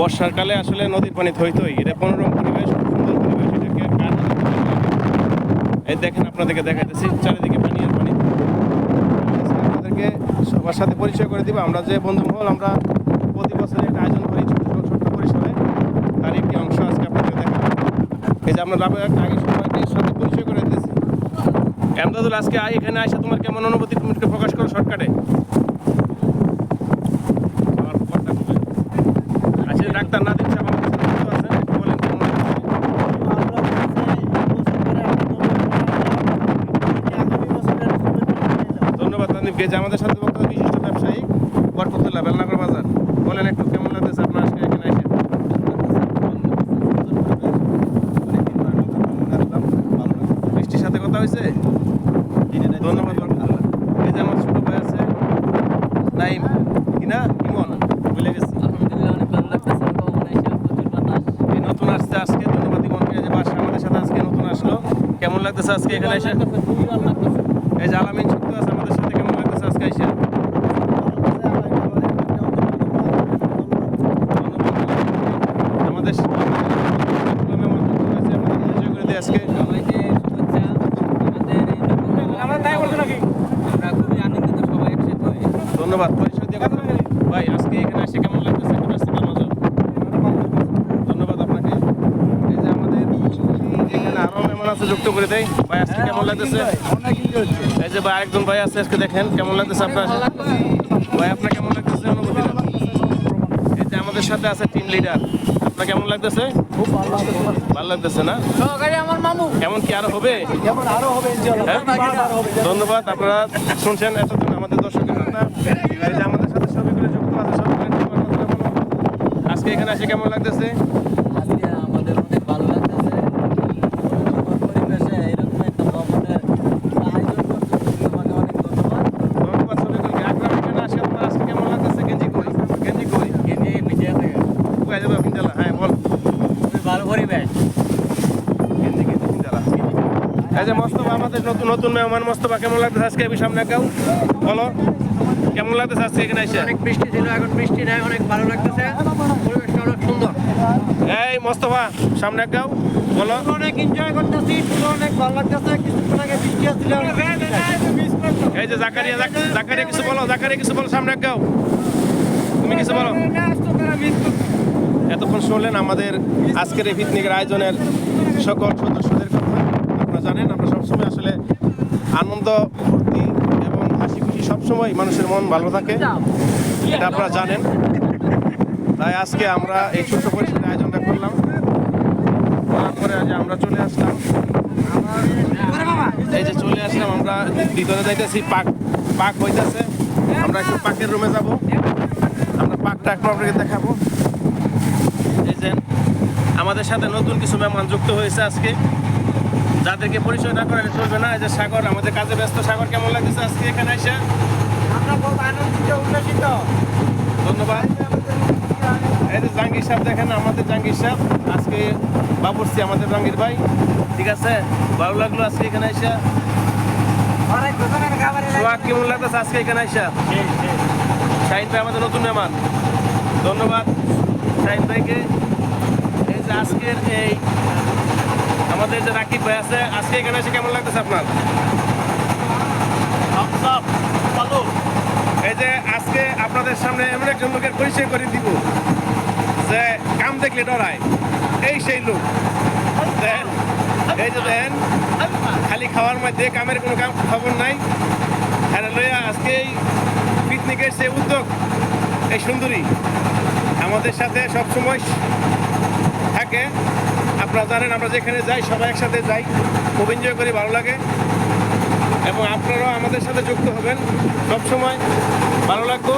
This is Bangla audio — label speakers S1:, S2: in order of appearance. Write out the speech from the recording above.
S1: বর্ষার কালে আসলে নদীর পানি থই থই এটা পনোরম পরিবেশ খুব সুন্দর পরিবেশ এটাকে? এই দেখেন আপনাদেরকে দেখাইতেছি চারিদিকে পানি আর পানি। আপনাদেরকে সবার সাথে পরিচয় করে দিব আমরা যে বন্ধু মহল আমরা প্রতি বছর একটা আয়োজন করি ছোট ছোট পরিসরে। তার একটি অংশ আজকে আপনাদের দেখাবো। এই যে আমরা লাভের আগে সবাইকে সাথে পরিচয় করে দিতেছি। এমদাদুল আজকে আয় এখানে আসে তোমার কেমন অনুভূতি? তুমি একটু প্রকাশ করো শর্টকাটে আমার পরটা খুলে। আচ্ছা ডাক্তার নাদিম সাহেব আমাদের সাথে যুক্ত আছেন। একটু বলেন কেমন লাগছে? যে আমাদের সাথে বক্তব্য বিশিষ্ট ব্যবসায়ী বরকতুল্লাহ বেলনাগর বাজার। বলেন একটু কেমন লাগতেছে আপনার আজকে এখানে এসে? বৃষ্টির সাথে কথা হয়েছে? ধন্যবাদ এই যে আমার ছোট ভাই আছে নাইম। কিনা ইমন। ভুলে গেছি। এই নতুন আসছে আজকে। ধন্যবাদ ইমনকে যে বাসা আমাদের সাথে আজকে নতুন আসলো। কেমন লাগতেছে আজকে এখানে এসে? এই যে আলামিন যুক্ত আছে আমাদের সাথে। কেমন লাগতেছে আজকে এসে আমাদের সাথে মেহমান যুক্ত হয়েছে, আমাদের পরিচয় করে ধন্যবাদ ভাই আজকে এখানে এসে কেমন লাগতেছে একটু ব্যস্ততার মাঝে ধন্যবাদ আপনাকে এই যে আমাদের এখানে আছে যুক্ত করে দেয় ভাই আজকে কেমন লাগতেছে? এই যে ভাই আরেকজন ভাই আছে আজকে দেখেন কেমন লাগতেছে আপনার? ভাই আপনার কেমন লাগতেছে অনুভূতিটা? এই যে আমাদের সাথে আছে টিম লিডার আপনার কেমন লাগতেছে?
S2: খুব ভালো লাগতেছে।
S1: না?
S3: আমার মামু।
S1: কেমন কি আরও হবে?
S2: আরও হবে ইনশাআল্লাহ।
S1: হ্যাঁ? ধন্যবাদ আপনারা শুনছেন এতদিন আমাদের দর্শকের এই যে আমাদের সাথে যুক্ত আছে। আজকে এখানে এসে কেমন লাগতেছে
S3: আজকে আমাদের অনেক ভালো লাগতেছে পরিবেশে এরকম একটা ভ্রমণের আয়োজন করতে তোমাকে অনেক ধন্যবাদ
S1: ধন্যবাদ সবাইকে আকরাম এখানে আসে আপনার আজকে কেমন লাগতেছে গেঞ্জি কই গেঞ্জি কই
S3: গেঞ্জি পিছিয়ে থেকে
S1: কোথায় যাবে ফিনজালা হ্যাঁ বল ফিনজালা এই যে মোস্তফা আমাদের নতুন নতুন মেহমান। মোস্তফা কেমন লাগতেছে আজকে এই সামনে গাও বলো কেমন লাগতেছে আজকে এখানে এসে?
S3: অনেক বৃষ্টি ছিল এখন বৃষ্টি নেই অনেক ভালো লাগতেছে। পরিবেশটা অনেক সুন্দর।
S1: এই মোস্তফা সামনে গাও বলো।
S3: অনেক এনজয় করতেছি অনেক ভালো লাগতেছে। কিছুক্ষণ আগে বৃষ্টি আসছিল
S1: এই যে জাকারিয়া জাক- জাকারিয়া কিছু বলো জাকারিয়া কিছু বলো সামনে গাও তুমি কিছু বলো। এতক্ষণ শুনলেন আমাদের আজকের এই পিকনিকের আয়োজনের সকল সদস্যদের কথা। আপনারা জানেন, আমরা সবসময় আসলে আনন্দ, ফুর্তি এবং হাসি খুশি সবসময় মানুষের মন ভালো থাকে। এটা আপনারা জানেন। তাই আজকে আমরা এই ছোট্ট পরিসরে আয়োজনটা করলাম। তারপরে পরে আজ আমরা চলে আসলাম। এই যে চলে আসলাম, আমরা ভিতরে যাইতেছি পাক পাক হইতেছে। আমরা একটু পাকের রুমে যাব। আমরা পাকটা একটু আপনাকে দেখাবো। যে আমাদের সাথে নতুন কিছু মেহমান যুক্ত হয়েছে আজকে। যাদেরকে পরিচয় না করালে চলবে না। এই যে সাগর আমাদের কাজে ব্যস্ত। সাগর কেমন লাগতেছে আজকে এখানে এসে?
S3: আমরা খুব আনন্দিত উল্লাসিত।
S1: ধন্যবাদ। এই যে জাহাঙ্গীর সাহেব দেখেন আমাদের জাহাঙ্গীর সাহেব। আজকে বাবুর্চি আমাদের জাহাঙ্গীর ভাই। ঠিক আছে? ভালো লাগল আজকে এখানে এসে? সোহাগ কেমন লাগতেছে আজকে এখানে এসে? শাহিন ভাই আমাদের নতুন মেহমান। ধন্যবাদ। শাহিন ভাইকে। এই যে আজকের এই আমাদের যে রাকিব ভাই আছে আজকে এখানে এসে কেমন লাগতেছে আপনার? এই যে আজকে আপনাদের সামনে এমন একজন লোকের পরিচয় করে দিব যে কাম দেখলে ডরায়। এই সেই লোক। দেন এই যে দেন খালি খাওয়ার মধ্যে কামের কোনো কাম খবর নাই। হ্যাঁ লইয়া আজকে এই পিকনিকের সে উদ্যোগ এই সুন্দরী। আমাদের সাথে সব সময় থাকে। আপনারা জানেন, আমরা যেখানে যাই, সবাই একসাথে যাই। খুব এনজয় করি, ভালো লাগে। এবং আপনারাও আমাদের সাথে যুক্ত হবেন। সব সময় ভালো লাগবো